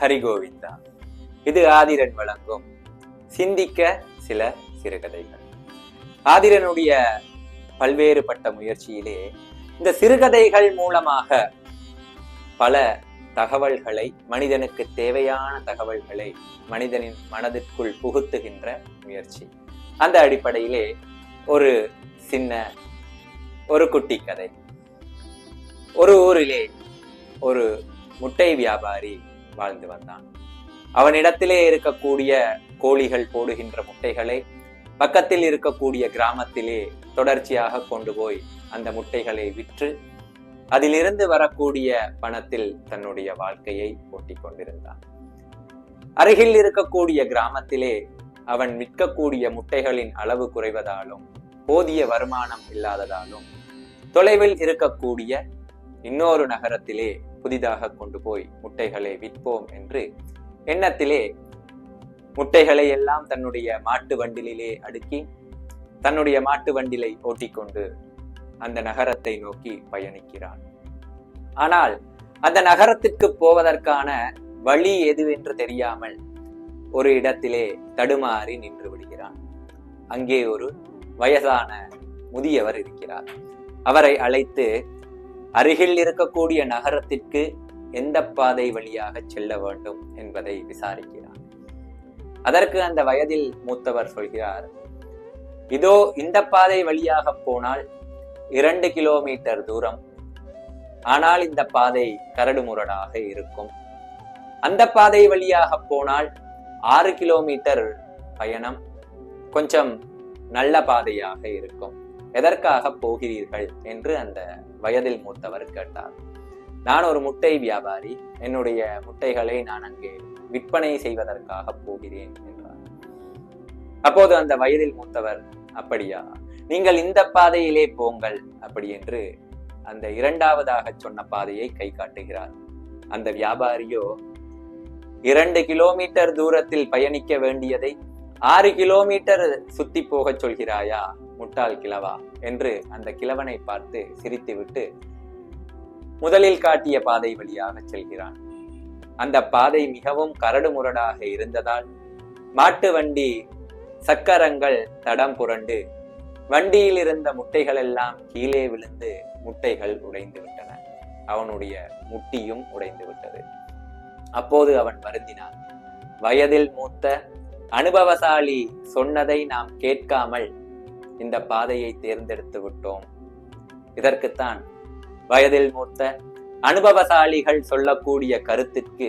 ஹரிகோவிந்தா. இது ஆதிரன் வழங்கும். சிந்திக்க சில சிறுகதைகள். ஆதிரனுடைய பல்வேறுபட்ட முயற்சியிலே இந்த சிறுகதைகள் மூலமாக பல தகவல்களை மனிதனுக்கு தேவையான தகவல்களை மனிதனின் மனதிற்குள் புகுத்துகின்ற முயற்சி. அந்த அடிப்படையிலே ஒரு சின்ன ஒரு குட்டி கதை. ஒரு ஊரிலே ஒரு முட்டை வியாபாரி வாழ்ந்து வந்தான். அவனிடத்திலே இருக்கக்கூடிய கோழிகள் போடுகின்ற முட்டைகளை பக்கத்தில் இருக்கக்கூடிய கிராமத்திலே தொடர்ச்சியாக கொண்டு போய் அந்த முட்டைகளை விற்று அதிலிருந்து வரக்கூடிய பணத்தில் தன்னுடைய வாழ்க்கையை ஓட்டி கொண்டிருந்தான். அருகில் இருக்கக்கூடிய கிராமத்திலே அவன் விற்கக்கூடிய முட்டைகளின் அளவு குறைவதாலும் போதிய வருமானம் இல்லாததாலும் தொலைவில் இருக்கக்கூடிய இன்னொரு நகரத்திலே புதிதாக கொண்டு போய் முட்டைகளை விற்போம் என்று எண்ணத்திலே முட்டைகளை எல்லாம் தன்னுடைய மாட்டு வண்டிலே அடுக்கி தன்னுடைய மாட்டு வண்டிலை ஓட்டிக்கொண்டு அந்த நகரத்தை நோக்கி பயணிக்கிறான். ஆனால் அந்த நகரத்திற்கு போவதற்கான வழி எதுவென்று தெரியாமல் ஒரு இடத்திலே தடுமாறி நின்று விடுகிறான். அங்கே ஒரு வயதான முதியவர் இருக்கிறார். அவரை அழைத்து அருகில் இருக்கக்கூடிய நகரத்திற்கு எந்த பாதை வழியாக செல்ல வேண்டும் என்பதை விசாரிக்கிறார். அதற்கு அந்த வயதில் மூத்தவர் சொல்கிறார் இதோ இந்த பாதை வழியாக போனால் இரண்டு கிலோமீட்டர் தூரம். ஆனால் இந்த பாதை கரடுமுரடாக இருக்கும். அந்த பாதை வழியாக போனால் ஆறு கிலோமீட்டர் பயணம் கொஞ்சம் நல்ல பாதையாக இருக்கும். எதற்காக போகிறீர்கள் என்று அந்த வயதில் மூத்தவர் கேட்டார். நான் ஒரு முட்டை வியாபாரி என்னுடைய முட்டைகளை நான் அங்கே விற்பனை செய்வதற்காக போகிறேன் என்றார். அப்போது அந்த வயதில் மூத்தவர் அப்படியா? நீங்கள் இந்த பாதையிலே போங்கள் அப்படி என்று அந்த இரண்டாவதாக சொன்ன பாதையை கை காட்டுகிறார். அந்த வியாபாரியோ இரண்டு கிலோமீட்டர் தூரத்தில் பயணிக்க வேண்டியதை ஆறு கிலோமீட்டர் சுத்தி போகச் சொல்கிறாயா? முட்டாள் கிழவா? என்று அந்த கிழவனை பார்த்து சிரித்துவிட்டு முதலில் காட்டிய பாதை வழியாக செல்கிறான். அந்த பாதை மிகவும் கரடுமுரடாக இருந்ததால் மாட்டு வண்டி சக்கரங்கள் தடம் புரண்டு வண்டியில் இருந்த முட்டைகள் எல்லாம் கீழே விழுந்து முட்டைகள் உடைந்து விட்டன அவனுடைய முட்டியும் உடைந்து விட்டது அப்போது அவன் வருந்தினான். வயதில் மூத்த அனுபவசாலி சொன்னதை நாம் கேட்காமல் இந்த பாதையை தேர்ந்தெடுத்து விட்டோம். இதற்குத்தான் வயதில் மூத்த அனுபவசாலிகள் சொல்லக்கூடிய கருத்திற்கு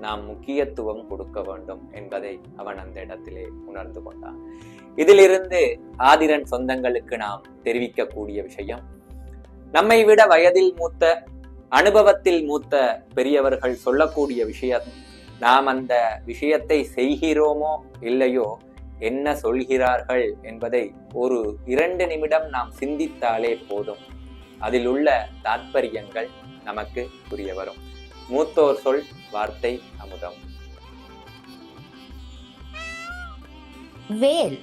நாம் முக்கியத்துவம் கொடுக்க வேண்டும் என்பதை அவன் அந்த இடத்திலே உணர்ந்து கொண்டான். இதிலிருந்து ஆதிரன் சொந்தங்களுக்கு நாம் தெரிவிக்கக்கூடிய விஷயம் நம்மை விட வயதில் மூத்த அனுபவத்தில் மூத்த பெரியவர்கள் சொல்லக்கூடிய விஷயம் நாம் அந்த விஷயத்தை செய்கிறோமோ இல்லையோ என்ன சொல்கிறார்கள் என்பதை ஒரு இரண்டு நிமிடம் நாம் சிந்தித்தாலே போதும். அதில் உள்ள தாற்பயங்கள் நமக்கு புரிய வரும். மூத்தோர் சொல் வார்த்தை அமுதம். வேல்.